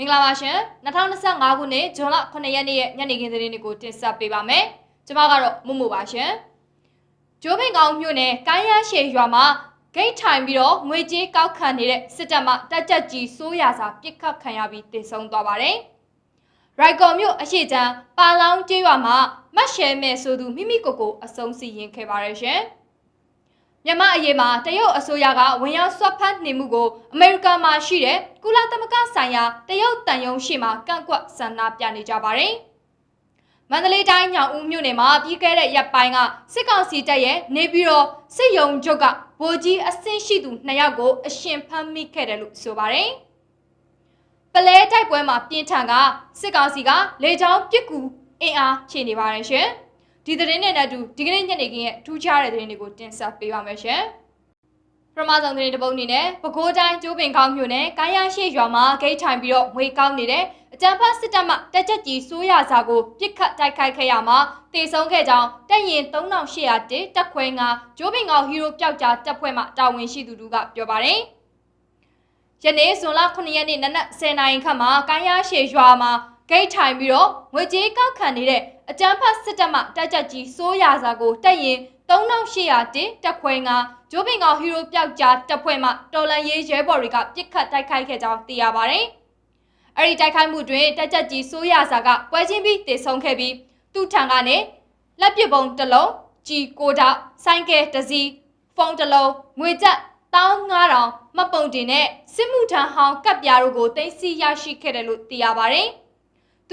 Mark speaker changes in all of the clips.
Speaker 1: မင်္ဂလာပါရှင်2025ခုနှစ်ဇွန်လ9ရက်နေ့ရဲ့ညနေခင်းသတင်းတွေကိုတင်ဆက်ပေးပါမယ်ကျွန်မကတော့မမို့ပါရှင်ကျိုးပင်ကောင်မြို့နယ်ကိုင်းရရှေရွာမှာဂိတ်ထိုင်ပြီးတော့ငွေကြေးကောက်ခံနေတဲ့စစ်တပ်မှတက်ကြက်ကြီးစိုးရစာပစ်ခတ်ခံရပြီးတေဆုံးသွားပါတယ်ရိုက်ကော်မြို့အရှိချမ်းပါလောင်းကျေးရွာမှာမတ်ရှဲမဲဆိုသူမိမိကိုယ်ကိုအဆုံးစီရင်ခဲ့ပါတယ်ရှင် မြန်မာအရေးမှာတရုတ်အစိုးရကဝင်ရောက်ဆွတ်ဖက်နေမှုကိုအမေရိကန်မှာရှိတဲ့ကုလသမဂ္ဂဆိုင်ရာတရုတ်တန်ယုံရှိမှကန့်ကွက်ဆန္ဒပြနေကြပါတယ်။မန္တလေးတိုင်းညောင်ဦးမြို့နယ်မှာပြီးခဲ့တဲ့ရက်ပိုင်းကစစ်ကောင်စီတပ်ရဲ့နေပြီးတော့စစ်ယုံချုပ်ကဗိုလ်ကြီးအဆင့်ရှိသူနှစ်ယောက်ကိုအရှင်ဖမ်းမိခဲ့တယ်လို့ဆိုပါတယ်။ပလဲတိုက်ပွဲမှာပြင်းထန်ကစစ်ကောင်စီကလေကြောင်းပစ်ကူအင်အားခြေနေပါတယ်ရှင်။ ဒီသတင်းနဲ့အတူဒီကနေ့ညနေခင်းရဲ့ထူးခြားတဲ့သတင်းတွေကိုတင်ဆက်ပေးပါမယ်ရှင်။ပထမဆုံးသတင်းတစ်ပုဒ်အနေနဲ့ပဲခူးတိုင်းကျိုးပင်ကောင်းမြို့နယ်ကိုင်းရရှိရွာမှာဂိတ်ထိုင်ပြီးတော့ငွေကောင်းနေတဲ့အကြံဖတ်စစ်တပ်မှတက်ချက်ကြီးစိုးရစာကိုပြစ်ခတ်တိုက်ခိုက်ခဲ့ရမှာတေဆုံးခဲ့ကြောင်းတပ်ရင်3800တတက်ခွဲငါကျိုးပင်ကောင်းဟီရိုပျောက်ကြားတပ်ဖွဲ့မှတာဝန်ရှိသူတို့ကပြောပါတယ်။ယနေ့ဇွန်လ9ရက်နေ့နနက်10:00နာရီခန့်မှာကိုင်းရရှိရွာမှာ ဂိတ်ထိုင်ပြီးတော့ငွေကြေးကောက်ခံနေတဲ့အကြမ်းဖက်စစ်တပ်မှတက်ကြက်ကြီးစိုးရစာကိုတက်ရင်3800တင်တက်ခွဲငါဂျိုးပင်ကောင်ဟီရိုပျောက်ကြားတပ်ဖွဲ့မှတော်လန်ရေးရဲဘော်တွေကပြစ်ခတ်တိုက်ခိုက်ခဲ့ကြောင်းသိရပါတယ်။အဲဒီတိုက်ခိုက်မှုတွင်တက်ကြက်ကြီးစိုးရစာကပွဲချင်းပြီးတေဆုံးခဲ့ပြီးသူ့ထံကနေလက်ပစ်ပုံတစ်လုံးကြီးကိုတာဆိုင်ကယ်တစ်စီးဖုန်းတစ်လုံးငွေကျပ်15000မှတ်ပုံတင်နဲ့စစ်မှုထမ်းဟောင်းကပ်ပြားတို့ကိုတင်စီရရှိခဲ့တယ်လို့သိရပါတယ်။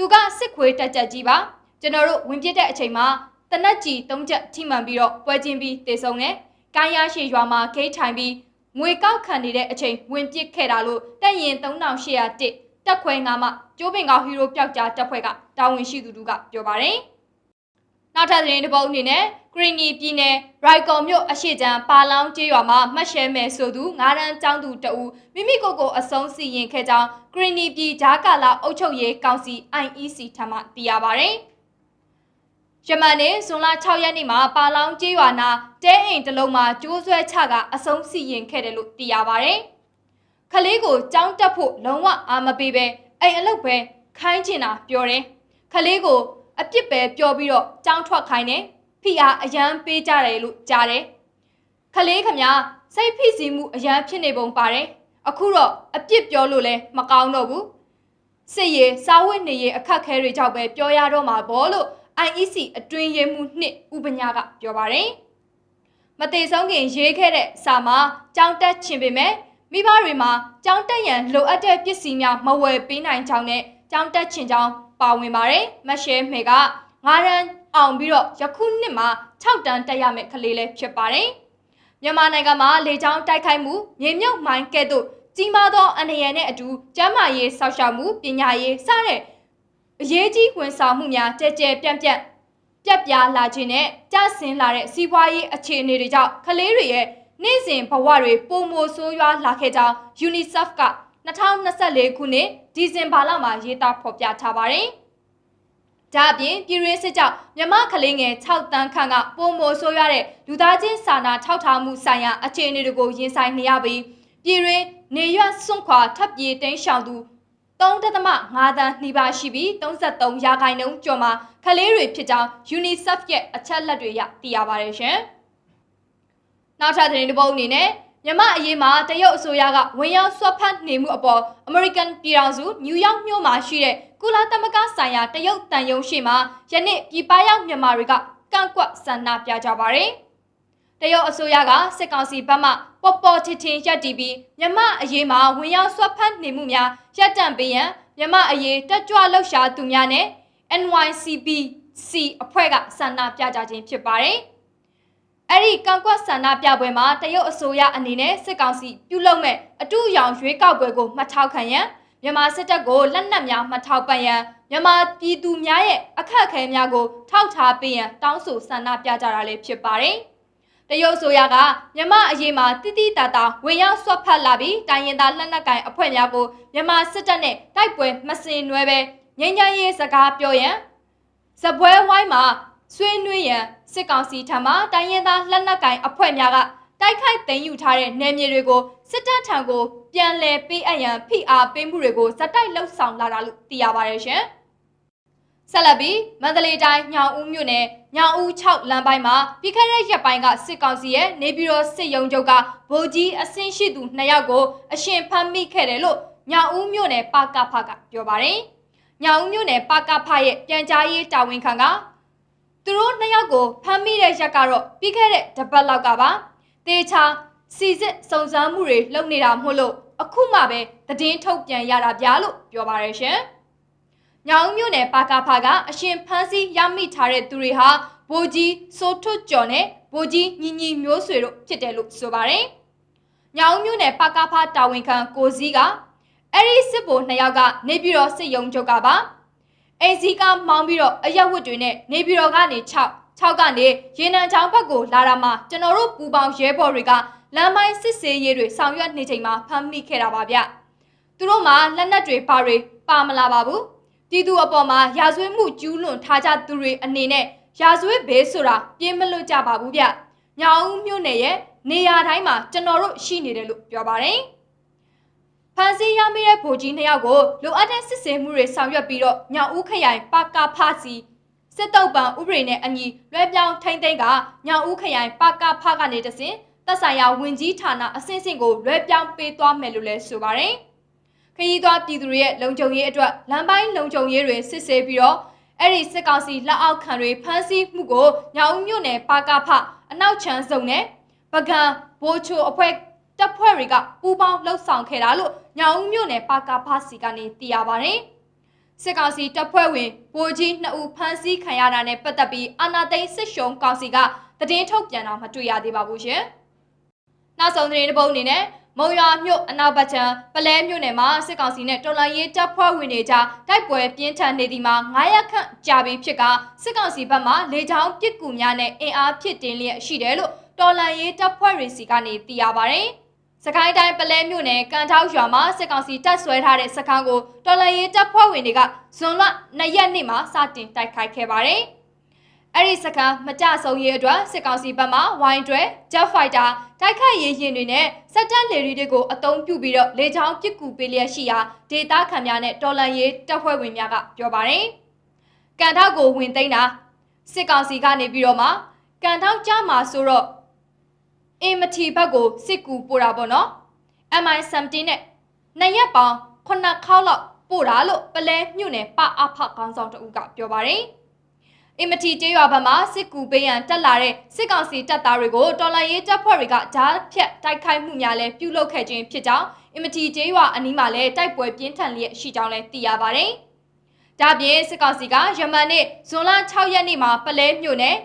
Speaker 1: သူကစစ်ခွေးတက်ကြက်ကြီးပါကျွန်တော်တို့ဝင်ပြစ်တဲ့အချိန်မှာတနက်ကြီးသုံးချက်ထိမှန်ပြီးတော့ပွဲချင်းပြီးတေဆုံးတယ်။ကိုင်းရရှိရွာမှာဂိတ်ထိုင်ပြီးငွေကောက်ခံနေတဲ့အချိန်ဝင်ပစ်ခဲ့တာလို့တက်ရင်3800တစ်တက်ခွဲငါမှကျိုးပင်ကောင်ဟီရိုပျောက်ကြားတက်ဖွဲ့ကတာဝန်ရှိသူတို့ကပြောပါတယ်။နောက်ထပ်သတင်းတစ်ပုဒ်အနေနဲ့ဂရီနီပြည်နယ်ရိုက်ကော်မြို့အရှိချမ်းပါလောင်းကျေးရွာမှာမှတ်ရှဲမယ်ဆိုသူငါးတန်းကျောင်းသူတအူမိမိကိုယ်ကိုအဆုံးစီရင်ခဲ့ကြောင်းဂရီနီပြည်ဂျာကာလာအုပ်ချုပ်ရေးကောင်စီ IEC ထံမှသိရပါဗျ။ယမန်နေ့ဇွန်လ6ရက်နေ့မှာပါလောင်းကျေးရွာနာတဲအိမ်တစ်လုံးမှာကျိုးဆွဲချကအဆုံးစီရင်ခဲ့တယ်လို့သိရပါဗျ။ခလေးကိုကြောင်းတက်ဖို့လုံးဝအာမပေးပဲအိမ်အလုပ်ပဲခိုင်းချင်တာပြောတယ်။ခလေးကိုအပြစ်ပဲပြောပြီးတော့ကြောင်းထွက်ခိုင်းတယ် ဖိအားအရန်ပေးကြတယ်လို့ကြားတယ်ခလေးခမစိတ်ဖိစီးမှုအရန်ဖြစ်နေပုံပါတယ်အခုတော့အပြစ်ပြောလို့လဲမကောင်းတော့ဘူးစစ်ရေးစားဝတ်နေရေးအခက်ခဲတွေကြောင့်ပဲပြောရတော့မှာပေါ့လို့ IEC အတွင်းရေးမှုနှစ်ဥပညာကပြောပါတယ်မသေးဆုံးခင်ရေးခဲ့တဲ့စာမှာကြောင်းတက်ချင်ပေမဲ့မိဘတွေမှာကြောင်းတက်ရန်လိုအပ်တဲ့ပစ္စည်းများမဝယ်ပေးနိုင်ကြောင်းနဲ့ကြောင်းတက်ချင်ကြောင်းပါဝင်ပါတယ်မရှဲမေကငါးရန် အောင်ပြီးတော့ယခုနှစ်မှာ6တန်းတက်ရမယ့်ကလေးလေးဖြစ်ပါတယ်မြန်မာနိုင်ငံမှာလေကြောင်းတိုက်ခိုက်မှုမြေမြုပ်မိုင်းကဲ့သို့ကြီးမားသောအနေရနဲ့အတူကျန်းမာရေးစောင့်ရှောက်မှုပညာရေးစတဲ့အရေးကြီးဝန်ဆောင်မှုများကြဲကြဲပြန့်ပြန့်ပြက်ပြားလာခြင်းနဲ့ကျဆင်းလာတဲ့စီးပွားရေးအခြေအနေတွေကြောင့်ကလေးတွေရဲ့နေ့စဉ်ဘဝတွေပုံမိုဆိုးရွားလာခဲ့ကြောင်း UNICEF က2024ခုနှစ်ဒီဇင်ဘာလမှာရေးသားဖော်ပြထားပါတယ်။ ဒါအပြင်ပြည်ရင်းစစ်ကြောင့်မြမကလေးငယ်6တန်းခန့်ကပုံမိုဆိုးရတဲ့လူသားချင်းစာနာထောက်ထားမှုဆိုင်ရာအခြေအနေတွေကိုရင်ဆိုင်နေရပြီးပြည်ရင်းနေရွတ်စွန့်ခွာထပ်ပြေးတိမ်းရှောင်သူ3.5တန်းနှိပါရှိပြီး33ရာခိုင်နှုန်းကျော်မှာကလေးတွေဖြစ်ကြောင်း UNICEF ရဲ့အချက်လက်တွေရသိရပါတယ်ရှင်။နောက်ထပ်သတင်းတစ်ပုဒ်အနေနဲ့ မြမအရေးမှာတရုတ်အစိုးရကဝင်ရောက်ဆွတ်ဖက်နေမှုအပေါ်အမေရိကန်ပြည်ထောင်စုနယူးယောက်မြို့မှာရှိတဲ့ကုလသမဂ္ဂဆိုင်ရာတရုတ်တန်ယုံရှိမှာယနေ့ပြည်ပရောက်မြန်မာတွေကကန့်ကွက်ဆန္ဒပြကြပါတယ်။တရုတ်အစိုးရကစစ်ကောင်စီဘက်မှပေါ်ပေါ်ထင်ထင်ရပ်တည်ပြီးမြမအရေးမှာဝင်ရောက်ဆွတ်ဖက်နေမှုများရပ်တန့်ပေးရန်မြမအရေးတက်ကြွလှုပ်ရှားသူများနဲ့ NYCBC အဖွဲ့ကဆန္ဒပြကြခြင်းဖြစ်ပါတယ်။ အဲ့ဒီကန့်ကွက်ဆန္ဒပြပွဲမှာတရုတ်အစိုးရအနေနဲ့စစ်ကောင်စီပြုလုပ်မဲ့အတူရောင်ရွေးကောက်ပွဲကိုမှတ်ထောက်ခံရန်မြန်မာစစ်တပ်ကိုလက်နက်များမှတ်ထောက်ပံ့ရန်မြန်မာပြည်သူများရဲ့အခက်အခဲများကိုထောက်ထားပေးရန်တောင်းဆိုဆန္ဒပြကြတာလည်းဖြစ်ပါတယ်။တရုတ်အစိုးရကမြန်မာအရေးမှာတိတိတတာဝင်ရောက်ဆွတ်ဖက်လာပြီးတိုင်းရင်းသားလက်နက်ကိုင်အဖွဲ့များကိုမြန်မာစစ်တပ်နဲ့တိုက်ပွဲမစင်နွဲပဲငြိမ်းချမ်းရေးစကားပြောရန်ဇပွဲဝိုင်းမှာ ဆွေးနွေးရန်စစ်ကောင်စီထံမှတိုင်းရင်းသားလက်နက်ကိုင်အဖွဲ့များကတိုက်ခိုက်သိမ်းယူထားတဲ့နယ်မြေတွေကိုစစ်တပ်ထံကိုပြန်လည်ပေးအပ်ရန်ဖိအားပေးမှုတွေကိုဇက်တိုက်လှုပ်ဆောင်လာတာလို့သိရပါတယ်ရှင်။ဆက်လက်ပြီးမန္တလေးတိုင်းညောင်ဦးမြို့နယ်ညောင်ဦး6လမ်းပိုင်းမှာပြီးခဲ့တဲ့ရက်ပိုင်းကစစ်ကောင်စီရဲ့နေပြည်တော်စစ်ရုံးချုပ်ကဗိုလ်ကြီးအဆင့်ရှိသူ2ယောက်ကိုအရှင်ဖမ်းမိခဲ့တယ်လို့ညောင်ဦးမြို့နယ်ပကဖကပြောပါတယ်။ညောင်ဦးမြို့နယ်ပကဖရဲ့ပြန်ကြားရေးတာဝန်ခံက သူတို့နှစ်ယောက်ကိုဖမ်းမိတဲ့ရက်ကတော့ပြီးခဲ့တဲ့တပတ်လောက်ကပါတေချာစီစစ်စုံစမ်းမှုတွေလုပ်နေတာမို့လို့အခုမှပဲသတင်းထုတ်ပြန်ရတာဗျာလို့ပြောပါရရှင်။ညောင်မြို့နယ်ပါကာဖာကအရှင်ဖန်းစီရမိထားတဲ့သူတွေဟာဘိုးကြီးစိုးထွတ်ကျော်နဲ့ဘိုးကြီးညီညီမျိုးဆွေတို့ဖြစ်တယ်လို့ဆိုပါတယ်။ညောင်မြို့နယ်ပါကာဖာတာဝန်ခံကိုစည်းကအဲ့ဒီစစ်ဗိုလ်နှစ်ယောက်ကနေပြည်တော်စစ်ရုံးချုပ်ကပါ အိမ်စီကမောင်းပြီးတော့အရက်ဝတ်တွေနဲ့နေပြည်တော်ကနေ6 6ကနေရေနံချောင်းဘက်ကိုလာတာမှကျွန်တော်တို့ပူပေါင်းရဲဘော်တွေကလမ်းပိုင်းစစ်ဆေးရေးတွေဆောင်ရွက်နေချိန်မှာဖမ်းမိခဲ့တာပါဗျသူတို့မှလက်နက်တွေပါတွေပါမလာပါဘူးပြည်သူအပေါ်မှာရာဇဝတ်မှုကျူးလွန်ထားကြသူတွေအနေနဲ့ရာဇဝတ်ဘေးဆိုတာပြင်းမလွတ်ကြပါဘူးဗျညောင်ဦးမြို့နယ်ရဲ့နေရာတိုင်းမှာကျွန်တော်တို့ရှိနေတယ်လို့ပြောပါတယ် ဖန်စီရမိတဲ့ဗိုလ်ကြီးနှစ်ယောက်ကိုလိုအပ်တဲ့စစ်ဆေးမှုတွေဆောင်ရွက်ပြီးတော့ညောင်ဦးခရိုင်ပကဖစီစစ်တုပ်ပံဥပဒေနဲ့အညီလွှဲပြောင်းထိမ့်သိမ်းကညောင်ဦးခရိုင်ပကဖကနေတစဉ်သက်ဆိုင်ရာဝင်ကြီးဌာနအဆင့်ဆင့်ကိုလွှဲပြောင်းပေးသွားမယ်လို့လည်းဆိုပါတယ်။ခရီးသွားပြည်သူတွေရဲ့လုံခြုံရေးအတွက်လမ်းပိုင်းလုံခြုံရေးတွေစစ်ဆေးပြီးတော့အဲ့ဒီစစ်ကောင်စီလက်အောက်ခံတွေဖမ်းဆီးမှုကိုညောင်ဦးမြို့နယ်ပါကဖအနောက်ချမ်းစုံနဲ့ပကံဘိုးချိုအဖွဲ့ တပ်ဖွဲ့တွေကပူးပေါင်းလှုပ်ဆောင်ခဲ့တာလို့ညောင်ဦးမြို့နယ်ပါကဖစီကနေသိရပါတယ်။စစ်ကောင်စီတပ်ဖွဲ့ဝင်ဗိုလ်ကြီး2ဦးဖမ်းဆီးခံရတာနဲ့ပတ်သက်ပြီးအာနာသိန်းစစ်ရှုံကောင်စီကသတင်းထုတ်ပြန်တာမတွေ့ရသေးပါဘူးရှင်။နောက်ဆုံးသတင်းတစ်ပုဒ်အနေနဲ့မုံရွာမြို့အနောက်ဘက်ခြမ်းပလဲမြို့နယ်မှာစစ်ကောင်စီနဲ့တော်လှန်ရေးတပ်ဖွဲ့ဝင်တွေကြားတိုက်ပွဲပြင်းထန်နေသည်မှာ9ရက်ခန့်ကြာပြီဖြစ်ကစစ်ကောင်စီဘက်မှလေကြောင်းပစ်ကူများနဲ့အင်အားဖြစ်တင်လျက်ရှိတယ်လို့တော်လှန်ရေးတပ်ဖွဲ့တွေစီကနေသိရပါတယ်။ စကိုင်းတိုင်းပလဲမြို့နယ်ကန်ထောက်ရွာမှာစစ်ကောင်စီတပ်ဆွဲထားတဲ့စခန်းကိုတော်လှန်ရေးတပ်ဖွဲ့ဝင်တွေကဇွန်လ2ရက်နေ့မှာစတင်တိုက်ခိုက်ခဲ့ပါတယ်။အဲ့ဒီစခန်းမကြဆုံးရေးအတွက်စစ်ကောင်စီဘက်မှဝိုင်းတွဲ Jet Fighter တိုက်ခိုက်ရေးရင်တွေနဲ့စက်တက်လေရီတွေကိုအသုံးပြုပြီးတော့လေကြောင်းပစ်ကူပေးလျက်ရှိရာဒေတာခံများနဲ့တော်လန်ရေးတပ်ဖွဲ့ဝင်များကပြောပါတယ်။ကန်ထောက်ကိုဝင်သိမ်းတာစစ်ကောင်စီကနေပြီးတော့မှကန်ထောက်ကြမှာဆိုတော့ အင်မတီဘက်ကိုစစ်ကူပို့တာပေါ့နော်။ MI17 နဲ့နှစ်ရက်ပေါင်း9ခေါက်လောက်ပို့တာလို့ပလဲမြို့နယ်ပအဖခေါင်းဆောင်တဦးကပြောပါတယ်။အင်မတီကျေးရွာဘက်မှာစစ်ကူပေးရန်တက်လာတဲ့စစ်ကောင်စီတပ်သားတွေကိုတော်လှန်ရေးတပ်ဖွဲ့တွေကဂျားဖြတ်တိုက်ခိုက်မှုများလည်းပြုလုပ်ခဲ့ခြင်းဖြစ်ကြောင်းအင်မတီကျေးရွာအနီးမှာလည်းတိုက်ပွဲပြင်းထန်လျက်ရှိကြောင်းလည်းသိရပါတယ်။ဒါပြင်စစ်ကောင်စီကယမန်နေ့ဇွန်လ6ရက်နေ့မှာပလဲမြို့နယ်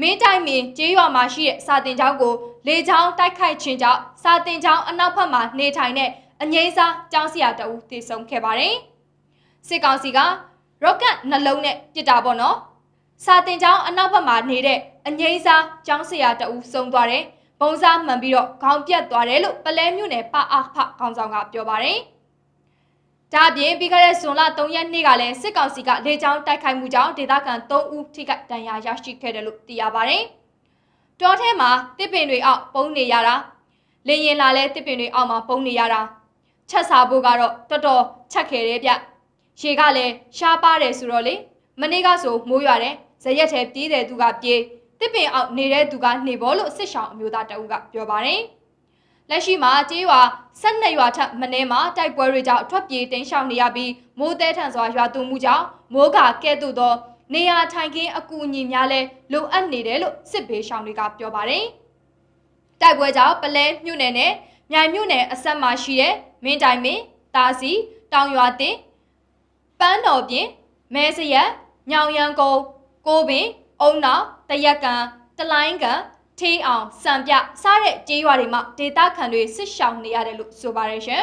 Speaker 1: မင်းတိုင်မင်းကျေးရွာမှာရှိတဲ့စာတင်ကျောင်းကို လေကြောင်းတိုက်ခိုက်ခြင်းကြောင့်စာတင်ကျောင်းအနောက်ဘက်မှာနေထိုင်တဲ့အငိမ့်စားကျောင်းဆရာတအူးတည်ဆုံခဲ့ပါတယ်။စစ်ကောင်စီကရော့ကတ်နှလုံးနဲ့ပစ်တာပေါ့နော်။စာတင်ကျောင်းအနောက်ဘက်မှာနေတဲ့အငိမ့်စားကျောင်းဆရာတဦးဆုံးသွားတယ်။ဘုံစားမှန်ပြီးတော့ခေါင်းပြတ်သွားတယ်လို့ပလဲမြို့နယ်ပအားဖခေါင်းဆောင်ကပြောပါတယ်။ဒါပြင်ပြီးခဲ့တဲ့ဇွန်လ3ရက်နေ့ကလည်းစစ်ကောင်စီကလေကြောင်းတိုက်ခိုက်မှုကြောင့်ဒေသခံ3ဦးထိခိုက်ဒဏ်ရာရရှိခဲ့တယ်လို့သိရပါတယ်။ တောထဲမှာတစ်ပင်တွေအောက်ပုံနေရတာလေရင်လာလဲတစ်ပင်တွေအောက်မှာပုံနေရတာချက်စားဖို့ကတော့တော်တော်ချက်ခဲတယ်ဗျ။ရေကလည်းရှားပါတယ်ဆိုတော့လေမနေ့ကဆိုမိုးရွာတယ်ဇရက်ထဲပြေးတဲ့သူကပြေးတစ်ပင်အောက်နေတဲ့သူကနေဘောလို့စစ်ဆောင်အမျိုးသားတအုပ်ကပြောပါတယ်လက်ရှိမှာကြေးရွာ12ရွာထပ်မနေ့မှာတိုက်ပွဲတွေကြောင့်ထွက်ပြေးတင်းရှောင်နေရပြီးမိုးတဲထန်စွာရွာသွန်းမှုကြောင့်မိုးကကဲ့သို့သော နေရာထိုင်ခင်းအကူအညီများလဲလိုအပ်နေတယ်လို့စစ်ဘေးရှောင်တွေကပြောပါတယ်တိုက်ပွဲကြောင့်ပလဲမြို့နယ်နဲ့မြိုင်မြို့နယ်အဆက်မှာရှိတဲ့မင်းတိုင်မင်းတာစီတောင်ရွာတင်ပန်းတော်ပြင်မဲစရက်ညောင်ရန်ကုန်းကိုပင်အုံနောင်တရက်ကန်တလိုင်းကန်ထေးအောင်စံပြစတဲ့ကြေးရွာတွေမှာဒေတာခံတွေစစ်ရှောင်နေရတယ်လို့ဆိုပါတယ်ရှင်